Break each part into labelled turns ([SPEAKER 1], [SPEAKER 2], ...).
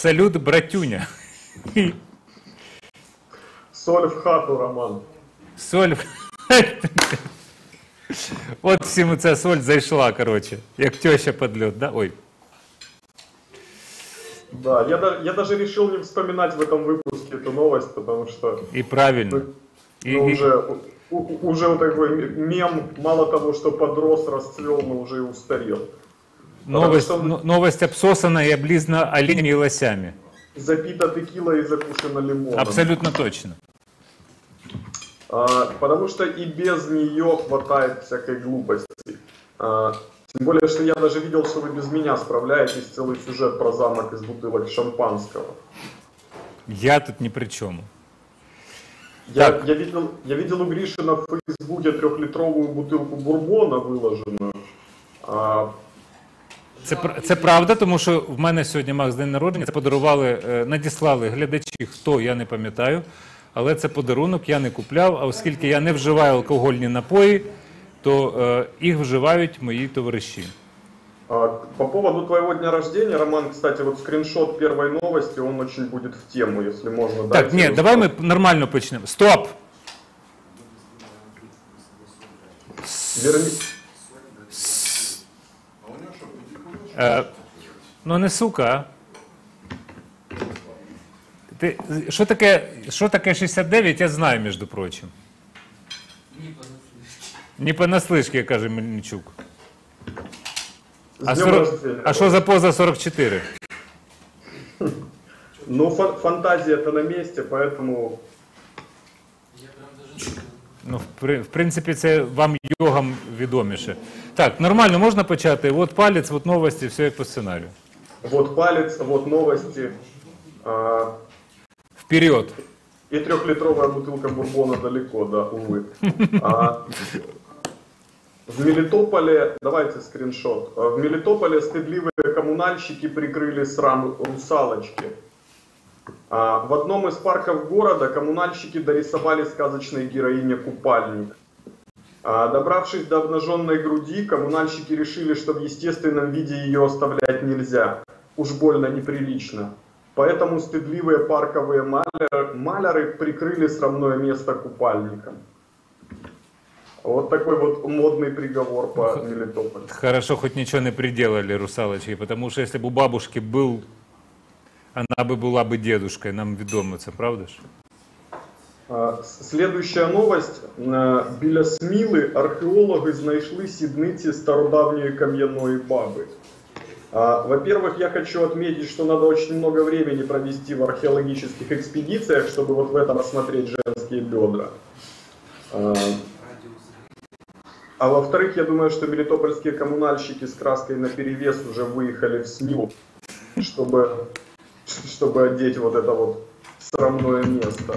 [SPEAKER 1] Е, салют, братюня.
[SPEAKER 2] Соль в хату, Роман.
[SPEAKER 1] Соль. От всім ця соль зайшла, коротше, як теща під льот, да? Ой.
[SPEAKER 2] Да, я, да- я даже решил не вспоминать в этом выпуске эту новость, потому что
[SPEAKER 1] І правильно. І,
[SPEAKER 2] ну,
[SPEAKER 1] і-
[SPEAKER 2] уже, у- у- уже вот такой мем, мало того, что подрос, расцвел, но уже и устарел.
[SPEAKER 1] новость,
[SPEAKER 2] Потому что-
[SPEAKER 1] но- новость обсосана і облізна оленями і лосями.
[SPEAKER 2] Запита текила и закушена лимоном.
[SPEAKER 1] Абсолютно точно.
[SPEAKER 2] А, потому что и без нее хватает всякой глупости. А, тем более, что я даже видел, что вы без меня справляетесь целый сюжет про замок из бутылок шампанского.
[SPEAKER 1] Я тут ні при чому.
[SPEAKER 2] Я,
[SPEAKER 1] Так.
[SPEAKER 2] я, видел, я видел у Гришина в Фейсбуке трехлитровую бутылку бурбона выложенную. А,
[SPEAKER 1] Це, це правда, тому що в мене сьогодні Макс день народження. Це подарували, е, надіслали глядачі, хто я не пам'ятаю. Але це подарунок, я не купляв. А оскільки я не вживаю алкогольні напої, то е, їх вживають мої товариші.
[SPEAKER 2] по поводу твоего дня рождения, Роман, кстати, вот скриншот первой новости, он очень будет в тему, если можно.
[SPEAKER 1] Так,
[SPEAKER 2] дайте
[SPEAKER 1] ні,
[SPEAKER 2] его.
[SPEAKER 1] давай ми нормально почнемо. Стоп!
[SPEAKER 2] Верни-
[SPEAKER 1] Е, ну не сука. Ти, що, таке, що таке 69, я знаю, між прочим. Не понаслышке, каже Мельничук. А,
[SPEAKER 2] днем
[SPEAKER 1] 40, а що за поза 44?
[SPEAKER 2] Ну, фан- фантазия-то на месте, поэтому
[SPEAKER 1] Ну, в, при- в принципі, це вам йогам відоміше. Так, нормально, можна почати. От палець, от новості, все як по сценарію.
[SPEAKER 2] вот палец, вот новости. а,
[SPEAKER 1] Вперед!
[SPEAKER 2] и трехлитровая бутылка бурбона далеко, да, увы. А, в Мелитополе, давайте скриншот. А, В Мелитополе стыдливые коммунальщики прикрыли срам русалочки. А, в одном из парков города коммунальщики дорисовали сказочной героине купальник. А, добравшись до обнаженной груди, коммунальщики решили, что в естественном виде ее оставлять нельзя. Уж больно неприлично. Поэтому стыдливые парковые маляры, маляры прикрыли срамное место купальником. Вот такой вот модный приговор по Мелитополю.
[SPEAKER 1] Хорошо, хоть ничего не приделали русалочки, потому что если бы у бабушки был, она бы была бы дедушкой, нам відомо це, правда ж?
[SPEAKER 2] А, с- Следующая новость. Е, Біля Сміли археологи знайшли сідниці стародавньої кам'яної баби. А, Во-первых, я хочу отметить, что надо очень много времени провести в археологических экспедициях, чтобы вот в этом осмотреть женские бедра. А, А во-вторых, я думаю, что мелитопольские коммунальщики с краской на перевес уже выехали в Смилу, чтобы, чтобы одеть вот это вот срамное место.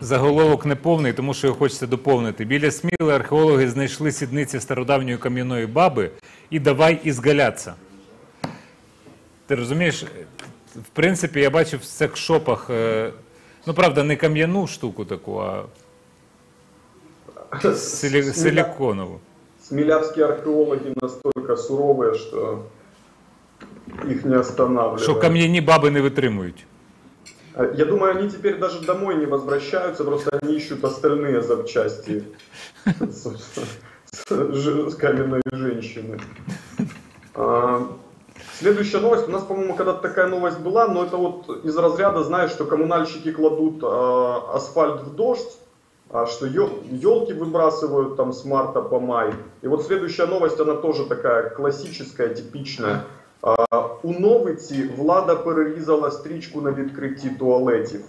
[SPEAKER 1] Заголовок не повний, тому що його хочеться доповнити. Біля Сміли археологи знайшли сідниці стародавньої кам'яної баби і давай ізгаляться. Ти розумієш, в принципі, я бачив в секшопах, е, ну правда, не кам'яну штуку таку, а силі-
[SPEAKER 2] Сміля-
[SPEAKER 1] силіконову.
[SPEAKER 2] Смелявские археологи настолько суровые, что их не останавливают.
[SPEAKER 1] Що кам'яні баби не витримують.
[SPEAKER 2] А, Я думаю, они теперь даже домой не возвращаются, просто они ищут остальные запчасти с каменной женщины. А, Следующая новость. У нас, по-моему, когда-то такая новость была, но это вот из разряда, знаешь, что коммунальщики кладут а, асфальт в дождь, а, что елки выбрасывают там с марта по май. И вот следующая новость, она тоже такая классическая, типичная. У Новиці влада перерізала стрічку на відкритті туалетів.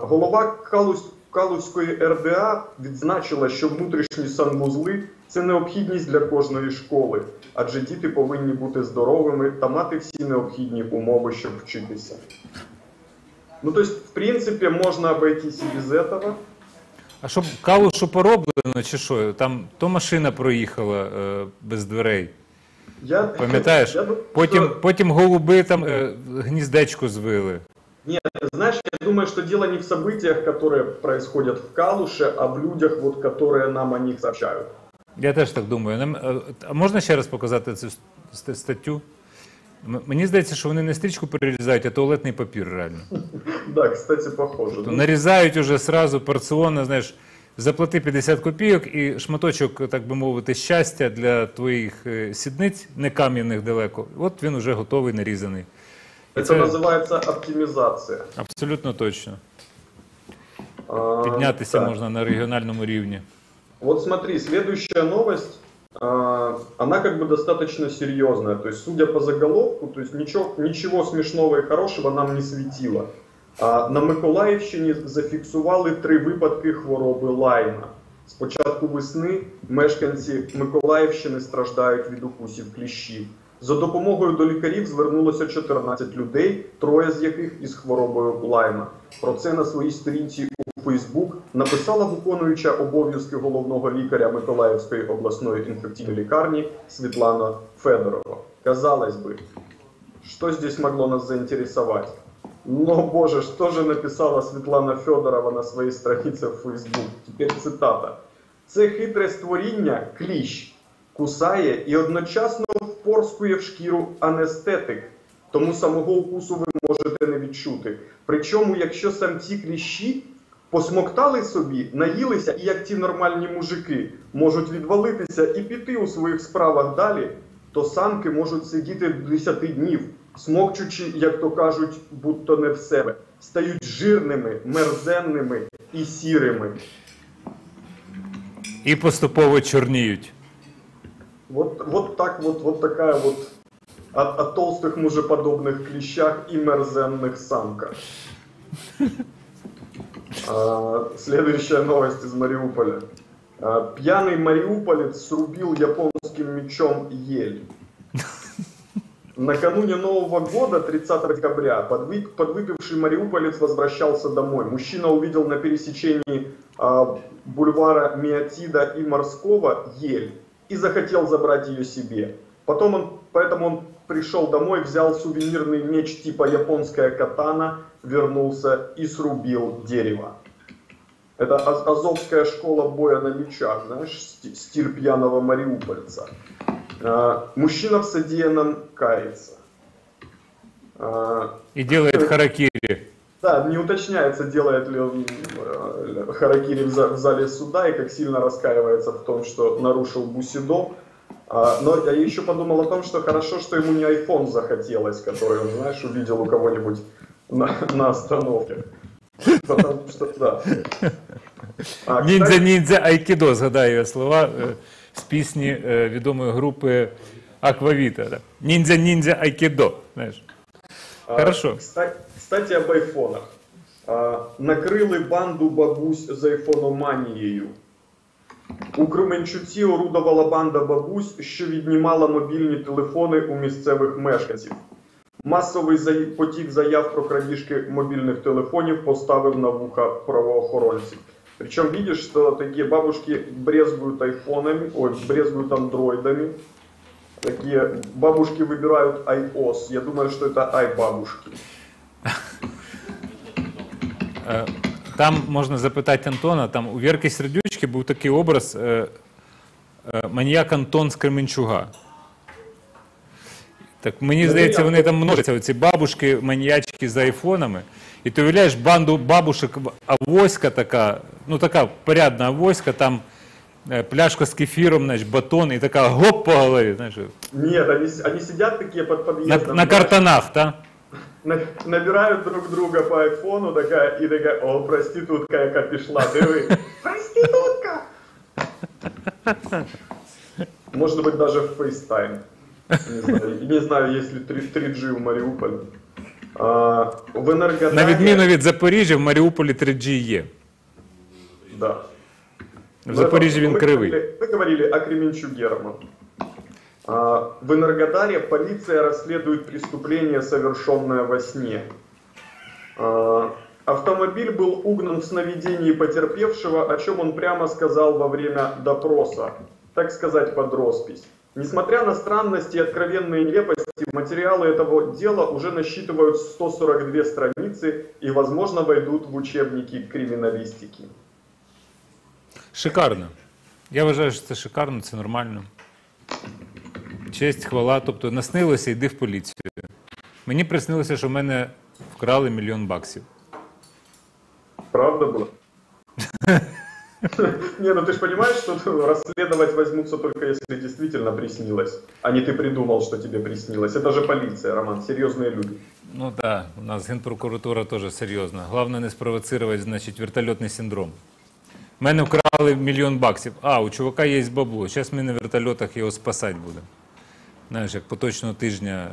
[SPEAKER 2] Голова Калузької РДА відзначила, що внутрішні санвузли це необхідність для кожної школи, адже діти повинні бути здоровими та мати всі необхідні умови, щоб вчитися. Ну, то есть, в принципе, можно обойтись и без этого.
[SPEAKER 1] А що калушу пороблено, чи що? Там то машина проїхала е, без дверей.
[SPEAKER 2] Я,
[SPEAKER 1] Пам'ятаєш?
[SPEAKER 2] я думаю,
[SPEAKER 1] Потім,
[SPEAKER 2] что-
[SPEAKER 1] потім голуби там е, гніздечко звили.
[SPEAKER 2] Нет, знаешь, я думаю, что дело не в событиях, которые происходят в Калуше, а в людях, вот, которые нам о них сообщают.
[SPEAKER 1] Я теж так думаю. Нам, е, А можна ще раз показати цю ст- статтю? М- Мені здається, що вони не стрічку перерізають, а туалетний папір реально.
[SPEAKER 2] Да, кстати, похоже.
[SPEAKER 1] То
[SPEAKER 2] Ну,
[SPEAKER 1] нарізають уже сразу порціонно, знаєш, заплати 50 копійок і шматочок, так би мовити, щастя для твоїх е, сідниць, не кам'яних далеко. От він уже готовий, нарізаний. І
[SPEAKER 2] это
[SPEAKER 1] це
[SPEAKER 2] называется оптимизация.
[SPEAKER 1] абсолютно точно.
[SPEAKER 2] А,
[SPEAKER 1] Піднятися
[SPEAKER 2] так.
[SPEAKER 1] можна на регіональному рівні.
[SPEAKER 2] Вот смотри, следующая новость, а, она как бы достаточно серьезная. То есть, судя по заголовку, то есть ничего, ничего смешного и хорошего нам не светило. На Миколаївщині зафіксували три випадки хвороби лайма. З початку весни мешканці Миколаївщини страждають від укусів кліщів. За допомогою до лікарів звернулося 14 людей, троє з яких із хворобою лайма. Про це на своїй сторінці у Фейсбук написала виконуюча обов'язки головного лікаря Миколаївської обласної інфекційної лікарні Світлана Федорова. Казалось бы, что здесь могло нас заинтересовать? Но, боже, что же написала Світлана Федорова на своїй страниці в Фейсбук? Теперь цитата. Це хитре створіння, кліщ, кусає і одночасно впорскує в шкіру анестетик. Тому самого укусу ви можете не відчути. Причому, якщо самці кліщі посмоктали собі, наїлися, і як ті нормальні мужики можуть відвалитися і піти у своїх справах далі, то самки можуть сидіти до 10 днів, смокчучи, як то кажуть, будто не в себе, стають жирними, мерзенними і сірими.
[SPEAKER 1] І поступово чорніють.
[SPEAKER 2] Вот, вот так вот, вот такая вот о, о толстых мужеподобных клещах и мерзенных самках. А, следующая новость из Мариуполя. А, пьяный мариуполец срубил японским мечом ель. Накануне Нового года, 30 декабря, подвы- подвыпивший мариуполец возвращался домой. Мужчина увидел на пересечении а, бульвара Миотида и Морского ель и захотел забрать ее себе. Потом он, поэтому он пришел домой, взял сувенирный меч типа японская катана, вернулся и срубил дерево. Это аз- азовская школа боя на мечах, знаешь, сти- стиль пьяного мариупольца. А, Мужчина в содеянном кается. А,
[SPEAKER 1] І делает харакірі.
[SPEAKER 2] Да, не уточняется, делает ли он э, харакири в, за- в зале суда и как сильно раскаивается в том, что нарушил Бусидо. А, но я еще подумал о том, что хорошо, что ему не iPhone захотелось, который он, знаешь, увидел у кого-нибудь на, на остановке. Потому что, да. А, кстати,
[SPEAKER 1] Ніндзя, ніндзя, айкідо, згадаю я слова е, З пісні е, відомої групи Аквавіта. Ніндзя, ніндзя, айкідо. Знаєш.
[SPEAKER 2] А,
[SPEAKER 1] Хорошо.
[SPEAKER 2] кста- Кстати, об айфонах. А, Накрили банду бабусь з айфономанією. У Кременчуці орудувала банда бабусь, що віднімала мобільні телефони у місцевих мешканців. Масовий потік заяв про крадіжки мобільних телефонів поставив на вуха правоохоронців. Причем видишь, что такие бабушки брезгуют айфонами, ой, брезгуют андроидами. Такие бабушки выбирают iOS. Я думаю, что это ай-бабушки.
[SPEAKER 1] Е, Там можна запитати Антона, там у Вірки Сердючки був такий образ е, е, маніяк Антон з. Так мені
[SPEAKER 2] Ну,
[SPEAKER 1] здається,
[SPEAKER 2] я-
[SPEAKER 1] вони там множаться, оці бабушки, маніячки з айфонами. І ти уявляєш банду бабушек, авоська така, ну така порядна авоська, там е, пляшка з кефіром, знаєш, батон, і така гоп по голові. Знаєш,
[SPEAKER 2] Нет, они, с- они сидят такие под
[SPEAKER 1] на,
[SPEAKER 2] подъездом.
[SPEAKER 1] на
[SPEAKER 2] знаешь,
[SPEAKER 1] картонах, так?
[SPEAKER 2] на- набирают друг друга по айфону такая, и такая, о, проститутка, яка пішла, диви. Проститутка! Может быть, даже в FaceTime. Не знаю, не знаю есть ли 3, 3G в Мариуполе. А, в Энергодаре...
[SPEAKER 1] На відміну від Запоріжжя, в Маріуполі 3G є.
[SPEAKER 2] Да.
[SPEAKER 1] В
[SPEAKER 2] Ну,
[SPEAKER 1] Запоріжжі
[SPEAKER 2] это-
[SPEAKER 1] він
[SPEAKER 2] мы
[SPEAKER 1] кривий.
[SPEAKER 2] говорили- Мы говорили о Кременчуге, А, В Энергодаре полиция расследует преступление, совершенное во сне. А, Автомобиль был угнан в сновидении потерпевшего, о чем он прямо сказал во время допроса, так сказать, под роспись. Несмотря на странности и откровенные нелепости, материалы этого дела уже насчитывают 142 страницы и, возможно, войдут в учебники криминалистики.
[SPEAKER 1] Шикарно. Я вважаю, що це шикарно, це нормально. честь, хвала. Тобто наснилося, йди в поліцію. Мені приснилося, що в мене вкрали мільйон баксів.
[SPEAKER 2] Правда было? Не, ну ты же понимаешь, что расследовать возьмутся только если действительно приснилось, а не ты придумал, что тебе приснилось. Это же полиция, Роман, серьезные люди.
[SPEAKER 1] Ну так, у нас генпрокуратура теж серйозна. Головне не спровоцировать, значить, вертольотний синдром. У мене вкрали мільйон баксів. А, у чувака є бабло. Зараз ми на вертольотах його спасати будемо. Знаєш, як поточного тижня.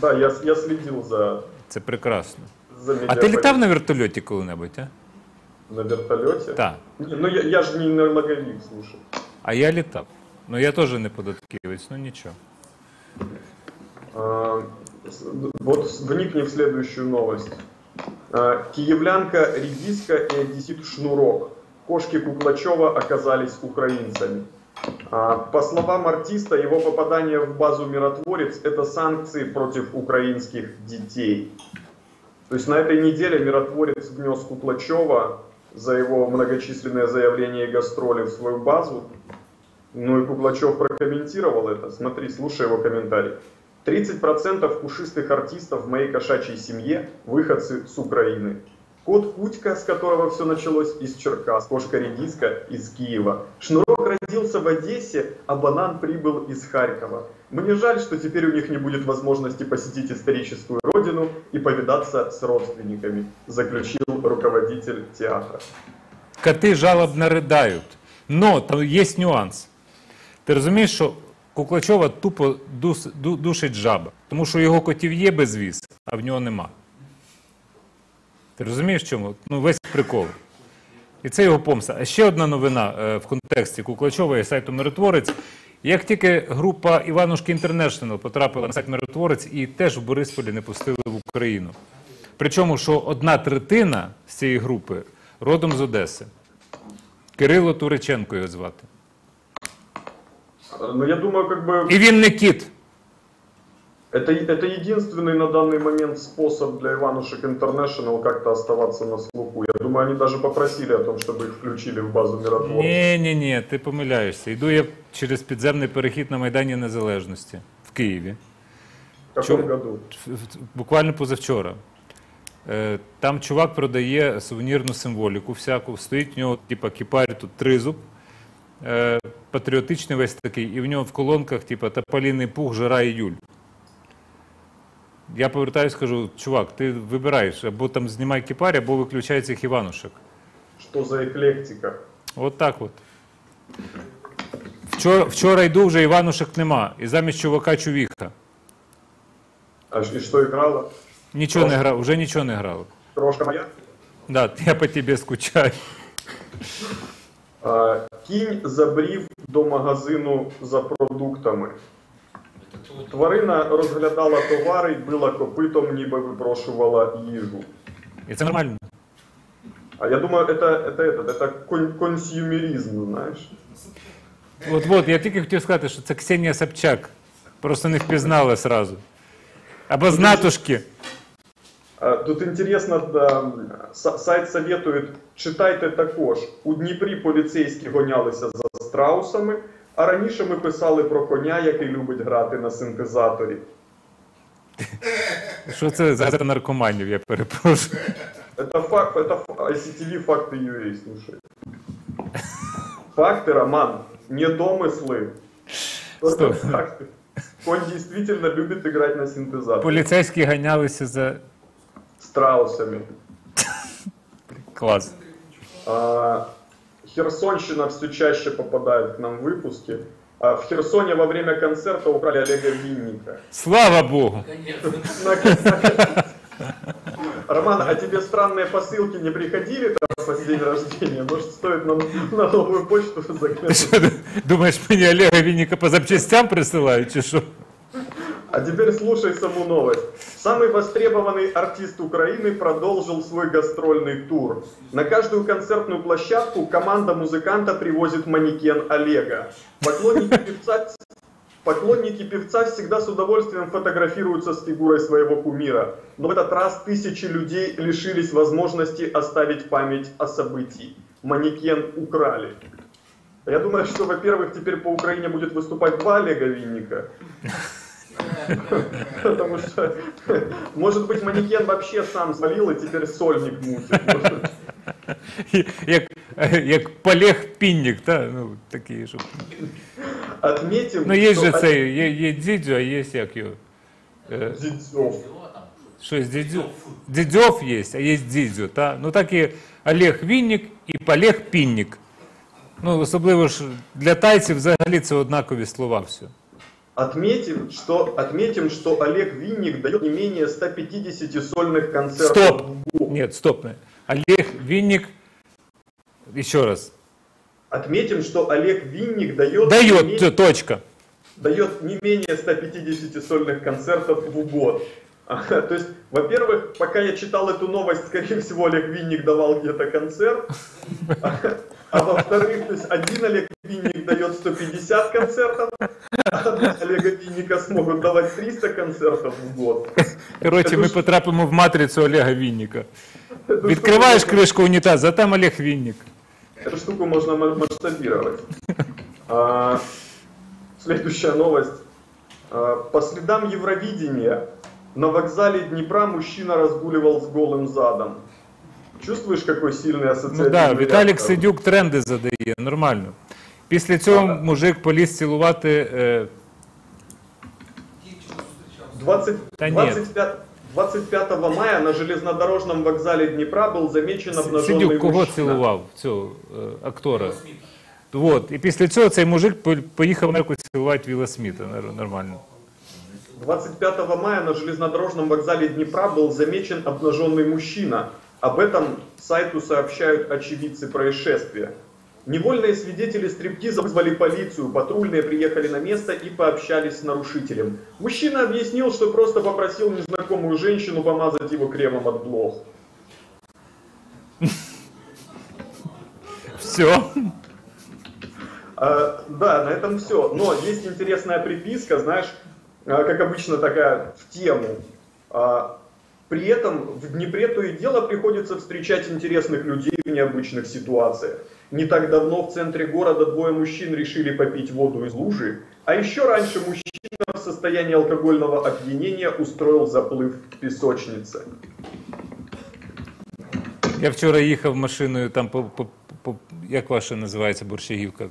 [SPEAKER 2] Да, я, я следил за,
[SPEAKER 1] Це прекрасно.
[SPEAKER 2] за
[SPEAKER 1] А ти
[SPEAKER 2] медиаполитикой.
[SPEAKER 1] літав на вертольоті коли-небудь, а?
[SPEAKER 2] На вертолете?
[SPEAKER 1] Так.
[SPEAKER 2] Не, ну я, я же не налоговик, слушай.
[SPEAKER 1] А я літав. Ну я теж не податківець, ну нічого.
[SPEAKER 2] А, с- Вот вникни в следующую новость. А, Киевлянка редиска и одессит Шнурок. Кошки Куклачева оказались украинцами. А, По словам артиста, его попадание в базу «Миротворец» — это санкции против украинских детей. То есть на этой неделе «Миротворец» внес Куклачева за его многочисленные заявления и гастроли в свою базу. Ну и Куклачев прокомментировал это. Смотри, слушай его комментарий. 30% пушистых артистов в моей кошачьей семье – выходцы с Украины. Кот Кутька, с которого все началось, из Черкас. Кошка Редиска из Киева. Шнурок родился в Одессе, а банан прибыл из Харькова. Мне жаль, что теперь у них не будет возможности посетить историческую родину и повидаться с родственниками, заключил руководитель театра.
[SPEAKER 1] Коти жалобно ридають. Но там є нюанс. Ти розумієш, що Куклачова тупо душить жаба. Тому що його котів є безвіз, а в нього нема. Ти розумієш чому? Ну, весь прикол. І це його помста. А ще одна новина е, в контексті Куклачова і сайту Миротворець. Як тільки група Іванушки Інтернешнл потрапила на сайт Миротворець і теж в Борисполі не пустили в Україну. Причому, що одна третина з цієї групи родом з Одеси. Кирило Туриченко його звати.
[SPEAKER 2] Ну, я думаю, как бы
[SPEAKER 1] І він не кіт.
[SPEAKER 2] Это, это единственный на данный момент способ для Иванушек International как-то оставаться на слуху. Я думаю, они даже попросили о том, чтобы их включили в базу миротворцев.
[SPEAKER 1] Ні, ні, ні, ти помиляєшся. Йду я через підземний перехід на Майдані Незалежності в Києві.
[SPEAKER 2] В каком
[SPEAKER 1] Чё?
[SPEAKER 2] году?
[SPEAKER 1] В- в- Буквально позавчора. Е, Там чувак продає сувенірну символіку всяку. Стоїть в нього, типа, кіпарь тут тризуб, е, патріотичний весь такий, і в нього в колонках, типа, тополіний пух, жара іюль. Я повертаюсь, кажу, чувак, ти вибираєш, або там знімай кіпарь, або виключай цих Іванушек.
[SPEAKER 2] Что за эклектика?
[SPEAKER 1] От так от. Вчора, вчора йду, вже Іванушек нема. І замість чувака чувіха.
[SPEAKER 2] А ш- и что играла?
[SPEAKER 1] Нічого не грав, вже нічого не грало.
[SPEAKER 2] Крошка моя?
[SPEAKER 1] Да, я по тебе скучаю.
[SPEAKER 2] А, кінь забрів до магазину за продуктами. Тварина розглядала товари й била копитом, ніби випрошувала їжу.
[SPEAKER 1] І це нормально.
[SPEAKER 2] А я думаю, это, это, это, это кон- консюмеризм, знаєш?
[SPEAKER 1] От от, я тільки хотів сказати, що це Ксенія Собчак. Просто не впізнали сразу. Або з натушки.
[SPEAKER 2] А, Тут інтересно, да, с- сайт советує, читайте також. У Дніпрі поліцейські гонялися за страусами, а раніше ми писали про коня, який любить грати на синтезаторі.
[SPEAKER 1] Що це за наркоманів, я перепрошую.
[SPEAKER 2] Это факт, это ф- ICTV факты UA, слушай. Факты, Роман, не домыслы. Только
[SPEAKER 1] Стой.
[SPEAKER 2] факты. Конь действительно любит играть на синтезаторе.
[SPEAKER 1] Поліцейські ганялися за
[SPEAKER 2] Страусами.
[SPEAKER 1] клас.
[SPEAKER 2] А, Херсонщина все чаще попадает к нам в выпуски. А в Херсоне во время концерта украли Олега Винника.
[SPEAKER 1] Слава Богу!
[SPEAKER 2] На- Роман, а тебе странные посылки не приходили там в день рождения? Может, стоит нам на новую почту
[SPEAKER 1] Ти
[SPEAKER 2] заглянуть?
[SPEAKER 1] що, думаєш, мені Олега Вінніка по запчастям присилають, чи що?
[SPEAKER 2] А теперь слушай саму новость. Самый востребованный артист Украины продолжил свой гастрольный тур. На каждую концертную площадку команда музыканта привозит манекен Олега. Поклонники певца, поклонники певца всегда с удовольствием фотографируются с фигурой своего кумира. Но в этот раз тысячи людей лишились возможности оставить память о событии. Манекен украли. Я думаю, что, во-первых, теперь по Украине будет выступать два Олега Винника. Потому что, может быть, манекен вообще сам свалил и теперь сольник мутит. Может,
[SPEAKER 1] Як, як Полег Піннік, та? Ну, такі, щоб...
[SPEAKER 2] Отметим,
[SPEAKER 1] Ну, є
[SPEAKER 2] что
[SPEAKER 1] же цей, є, є Дідзю, а є як його. Е,
[SPEAKER 2] Дідзьов.
[SPEAKER 1] Щось Дідзю. Дідзьов є, а є Дідзю, та? Ну так і Олег Вінник і Полег Пінник. Ну, особливо ж для тайців взагалі це однакові слова все.
[SPEAKER 2] Отметим, что, отметим, что Олег Винник дает не менее 150 сольных концертов
[SPEAKER 1] Стоп! Нет, стоп. Олег Винник, еще раз.
[SPEAKER 2] Отметим, что Олег Винник дает,
[SPEAKER 1] Дает,
[SPEAKER 2] менее-
[SPEAKER 1] точка.
[SPEAKER 2] дает не менее 150 сольных концертов в год. Ага, То есть, во-первых, пока я читал эту новость, скорее всего, Олег Винник давал где-то концерт. А, а во-вторых, то есть один Олег Винник дает 150 концертов, а два Олега Винника смогут давать 300 концертов в год.
[SPEAKER 1] Коротше,
[SPEAKER 2] Це
[SPEAKER 1] ми
[SPEAKER 2] ж-
[SPEAKER 1] потрапимо в матрицю Олега Вінника.
[SPEAKER 2] Эту
[SPEAKER 1] Відкриваєш
[SPEAKER 2] штуку-
[SPEAKER 1] кришку унітазу, а там Олег Вінник.
[SPEAKER 2] Эту штуку можно ма- масштабировать. А, следующая новость. А, по следам Евровидения на вокзале Днепра мужчина разгуливал с голым задом. Чувствуешь, какой сильный
[SPEAKER 1] Ну
[SPEAKER 2] ассоциативный
[SPEAKER 1] да,
[SPEAKER 2] ряд
[SPEAKER 1] Віталік
[SPEAKER 2] там?
[SPEAKER 1] Сидюк тренди задає, нормально. Після цього
[SPEAKER 2] Ага.
[SPEAKER 1] мужик поліз цілувати. Е,
[SPEAKER 2] 20
[SPEAKER 1] Да нет.
[SPEAKER 2] 25, 25 мая на железнодорожном вокзале Днепра был замечен обнаженный
[SPEAKER 1] Сидюк кого
[SPEAKER 2] мужчина.
[SPEAKER 1] цілував? Цього е, актора. Вот. І після цього цей мужик по- поїхав в Америку цілувати Вілла Сміта. Нар- Нормально.
[SPEAKER 2] 25 мая на железнодорожном вокзале Днепра был замечен обнаженный мужчина. Об этом сайту сообщают очевидцы происшествия. Невольные свидетели стриптиза вызвали полицию, патрульные приехали на место и пообщались с нарушителем. Мужчина объяснил, что просто попросил незнакомую женщину помазать его кремом от блох.
[SPEAKER 1] Все.
[SPEAKER 2] А, да, на этом все. Но есть интересная приписка, знаешь, как обычно такая в тему. А, при этом в Днепре то и дело приходится встречать интересных людей в необычных ситуациях. Не так давно в центре города двое мужчин решили попить воду из лужи, а еще раньше мужчина в состоянии алкогольного опьянения устроил заплыв в песочнице.
[SPEAKER 1] Я вчора їхав машиною там по, по, по як ваша називається борщагівка?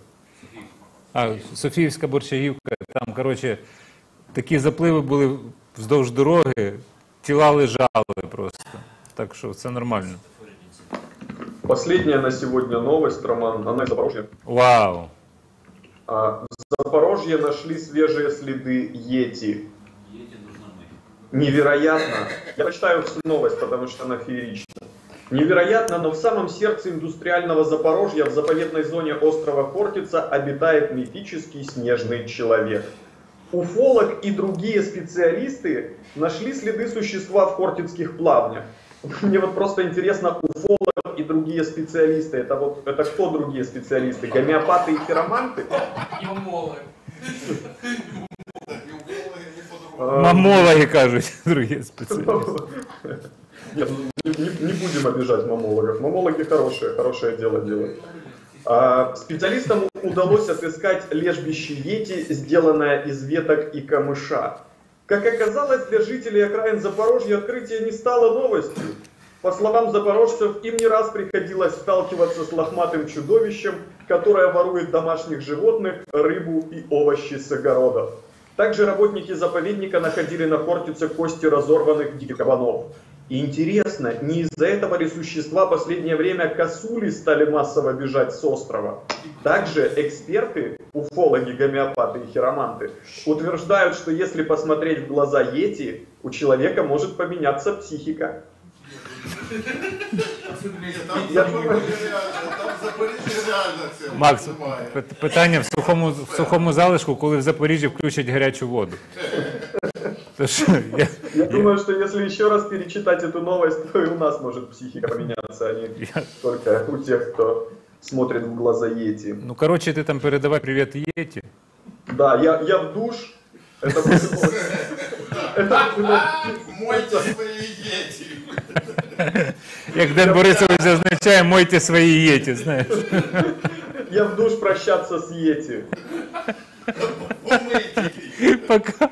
[SPEAKER 1] А, Софіївська борщагівка. Там, коротше, такі запливи були вздовж дороги, тіла лежали просто. Так що це нормально.
[SPEAKER 2] Последняя на сегодня новость, Роман, она из Запорожья.
[SPEAKER 1] Вау!
[SPEAKER 2] А, В Запорожье нашли свежие следы Йети. Невероятно. Я прочитаю всю новость, потому что она феерична. Невероятно, но в самом сердце индустриального Запорожья, в заповедной зоне острова Хортица, обитает мифический снежный человек. Уфолог и другие специалисты нашли следы существа в хортицких плавнях. Мне вот просто интересно, уфолог и другие специалисты, это вот, это кто другие специалисты? Гомеопаты и хироманты?
[SPEAKER 3] Мамолог.
[SPEAKER 2] А,
[SPEAKER 1] Мамологи кажуть, другі спеціалісти.
[SPEAKER 2] Нет, ну, не, не- не будем обижать мамологов. Мамологи хорошие, хорошее дело делают. А, специалистам удалось отыскать лежбище Йети, сделанное из веток и камыша. Как оказалось, для жителей окраин Запорожья открытие не стало новостью. По словам запорожцев, им не раз приходилось сталкиваться с лохматым чудовищем, которое ворует домашних животных, рыбу и овощи с огородов. Также работники заповедника находили на Хортице кости разорванных диких кабанов. И интересно, не из-за этого ли существа последнее время косули стали массово бежать с острова? Также эксперты, уфологи, гомеопаты и хироманты, утверждают, что если посмотреть в глаза Йети, у человека может поменяться психика.
[SPEAKER 1] Макс,
[SPEAKER 4] немає.
[SPEAKER 1] пи- питання в сухому, в сухому залишку, коли в Запоріжжі включать гарячу воду. То що, я,
[SPEAKER 2] Я думаю, что если еще раз перечитать эту новость, то и у нас может психика поменяться, а не
[SPEAKER 1] я,
[SPEAKER 2] только у тех, кто смотрит в глаза Йети.
[SPEAKER 1] ну, коротше, ти там передавай привіт Єті.
[SPEAKER 2] Да, я, я в душ. Это будет- Это будет-
[SPEAKER 4] Мойте свої єті.
[SPEAKER 1] Як Ден Борисович зазначає, мойте свої єті, знаєш.
[SPEAKER 2] я в душ прощаться с Йети.
[SPEAKER 1] Пока.